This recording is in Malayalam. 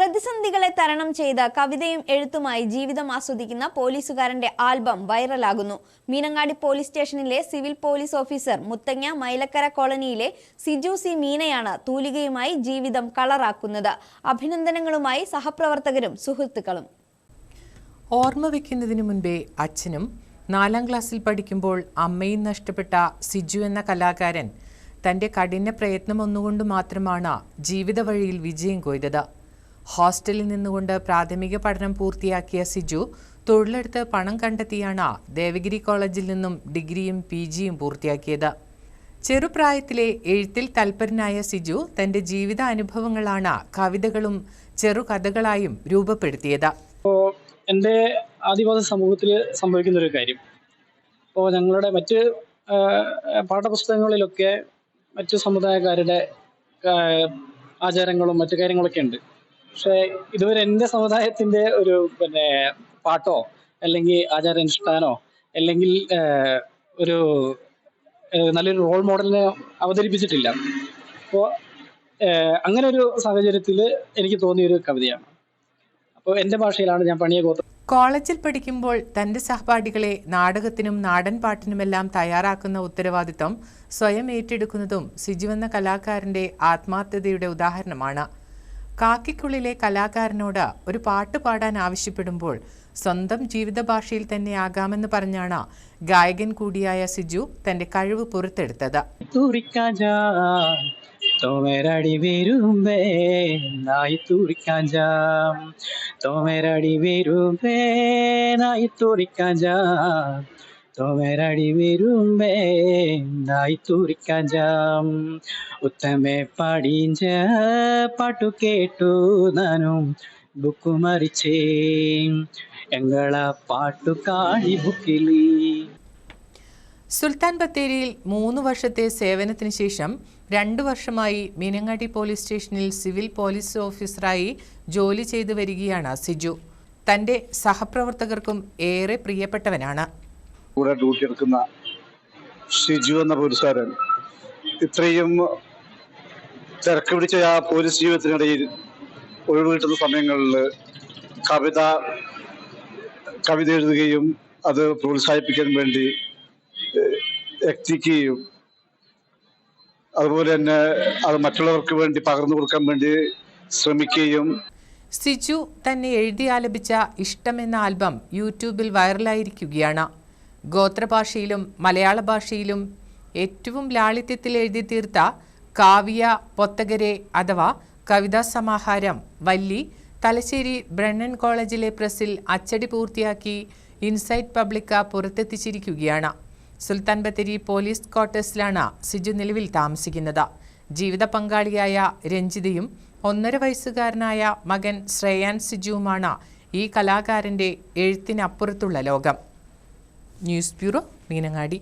പ്രതിസന്ധികളെ തരണം ചെയ്ത കവിതയും എഴുത്തുമായി ജീവിതം ആസ്വദിക്കുന്ന പോലീസുകാരന്റെ ആൽബം വൈറലാകുന്നു. മീനങ്ങാടി പോലീസ് സ്റ്റേഷനിലെ civil police officer Muthanga Mylakkara കോളനിയിലെ സിജു സി മീനയാണ് തൂലികയുമായി ജീവിതം കളറാക്കുന്നത്. അഭിനന്ദനങ്ങളുമായി സഹപ്രവർത്തകരും സുഹൃത്തുക്കളും. ഓർമ്മ വയ്ക്കുന്നതിനു മുൻപേ അച്ഛനും നാലാം ക്ലാസ്സിൽ പഠിക്കുമ്പോൾ അമ്മയും നഷ്ടപ്പെട്ട സിജു എന്ന കലാകാരൻ തന്റെ കഠിന പ്രയത്നം ഒന്നുകൊണ്ട് മാത്രമാണ് ജീവിത വഴിയിൽ വിജയം കൊയ്തത്. ഹോസ്റ്റലിൽ നിന്നുകൊണ്ട് പ്രാഥമിക പഠനം പൂർത്തിയാക്കിയ സിജു തൊഴിലെടുത്ത് പണം കണ്ടെത്തിയാണ് ദേവഗിരി കോളേജിൽ നിന്നും ഡിഗ്രിയും പി ജിയും പൂർത്തിയാക്കിയത്. ചെറുപ്രായത്തിലെ എഴുത്തിൽ തൽപരനായ സിജു തന്റെ ജീവിത അനുഭവങ്ങളാണ് കവിതകളും ചെറുകഥകളായും രൂപപ്പെടുത്തിയത്. എന്റെ ആദിവാസി സമൂഹത്തിൽ സംഭവിക്കുന്ന ഒരു കാര്യം. ഇപ്പോൾ ഞങ്ങളുടെ മറ്റ് പാഠപുസ്തകങ്ങളിലൊക്കെ മറ്റു സമുദായക്കാരുടെ ആചാരങ്ങളും മറ്റു കാര്യങ്ങളൊക്കെ ഉണ്ട്. പക്ഷേ ഇതുവരെ എന്റെ സമുദായത്തിന്റെ ഒരു പിന്നെ പാട്ടോ അല്ലെങ്കിൽ ആചാരാനുഷ്ഠാനോ അല്ലെങ്കിൽ ഒരു നല്ലൊരു റോൾ മോഡലിനെ അവതരിപ്പിച്ചിട്ടില്ല. അപ്പോൾ അങ്ങനെ ഒരു സാഹചര്യത്തിൽ എനിക്ക് തോന്നിയ ഒരു കവിതയാണ്. അപ്പോൾ എന്റെ ഭാഷയിലാണ് ഞാൻ പണിയ ഗോത്ര കോളേജിൽ പഠിക്കുമ്പോൾ തന്റെ സഹപാഠികളെ നാടകത്തിനും നാടൻ പാട്ടിനുമെല്ലാം തയ്യാറാക്കുന്ന ഉത്തരവാദിത്തം സ്വയം ഏറ്റെടുക്കുന്നതും സിജു എന്ന കലാകാരന്റെ ആത്മാർത്ഥതയുടെ ഉദാഹരണമാണ്. കാക്കിക്കുള്ളിലെ കലാകാരനോട് ഒരു പാട്ട് പാടാൻ ആവശ്യപ്പെടുമ്പോൾ സ്വന്തം ജീവിത ഭാഷയിൽ തന്നെ ആകാമെന്ന് പറഞ്ഞാണ് ഗായകൻ കൂടിയായ സിജു തന്റെ കഴിവ് പുറത്തെടുത്തത്. തോമേരടി വരുമ്പേ നായി തുറിക്കാൻ ജാം വരുമ്പേ നായി തുറിക്കാൻ ജാം തോമേരടി വരുമ്പേ തൂറിക്കാഞ്ചാം ഉത്തമേ പാടിഞ്ച പാട്ടു കേട്ടു നാനും ബുക്ക് മറിച്ചേ. എങ്കള പാട്ടു കാഴി ബുക്കിലി. സുൽത്താൻ ബത്തേരിയിൽ മൂന്ന് വർഷത്തെ സേവനത്തിന് ശേഷം രണ്ടു വർഷമായി മീനങ്ങാടി പോലീസ് സ്റ്റേഷനിൽ സിവിൽ പോലീസ് ഓഫീസറായി ജോലി ചെയ്തു വരികയാണ് സിജു. തന്റെ സഹപ്രവർത്തകർക്കും ഏറെ പ്രിയപ്പെട്ടവനാണ്. കൂടെ ഡ്യൂട്ടി എടുക്കുന്ന ഷിജു എന്ന പോലീസുകാരൻ ഇത്രയും തിരക്ക് പിടിച്ച ആ പോലീസ് ജീവിതത്തിനിടയിൽ ഒഴിവ് കിട്ടുന്ന സമയങ്ങളിൽ കവിത കവിത എഴുതുകയും അത് പ്രോത്സാഹിപ്പിക്കാൻ വേണ്ടി എത്തിക്കുകയും അതുപോലെ തന്നെ അത് മറ്റുള്ളവർക്ക് വേണ്ടി പകർന്നു കൊടുക്കാൻ വേണ്ടി ശ്രമിക്കുകയും സിജു തന്നെ എഴുതി ആലപിച്ച ഇഷ്ടം എന്ന ആൽബം യൂട്യൂബിൽ വൈറലായിരിക്കുകയാണ്. ഗോത്രഭാഷയിലും മലയാള ഭാഷയിലും ഏറ്റവും ലാളിത്യത്തിൽ എഴുതി തീർത്ത കാവ്യ പൊത്തകരെ അഥവാ കവിതാ സമാഹാരം വല്ലി തലശ്ശേരി ബ്രണ്ണൻ കോളേജിലെ പ്രസിൽ അച്ചടി പൂർത്തിയാക്കി ഇൻസൈറ്റ് പബ്ലിക്ക പുറത്തെത്തിച്ചിരിക്കുകയാണ്. സുൽത്താൻ ബത്തേരി പോലീസ് ക്വാർട്ടേഴ്സിലാണ് സിജു നിലവിൽ താമസിക്കുന്നത്. ജീവിത പങ്കാളിയായ രഞ്ജിതയും ഒന്നര വയസ്സുകാരനായ മകൻ ശ്രേയാൻ സിജുവുമാണ് ഈ കലാകാരന്റെ എഴുത്തിനപ്പുറത്തുള്ള ലോകം. News bureau Meenangadi.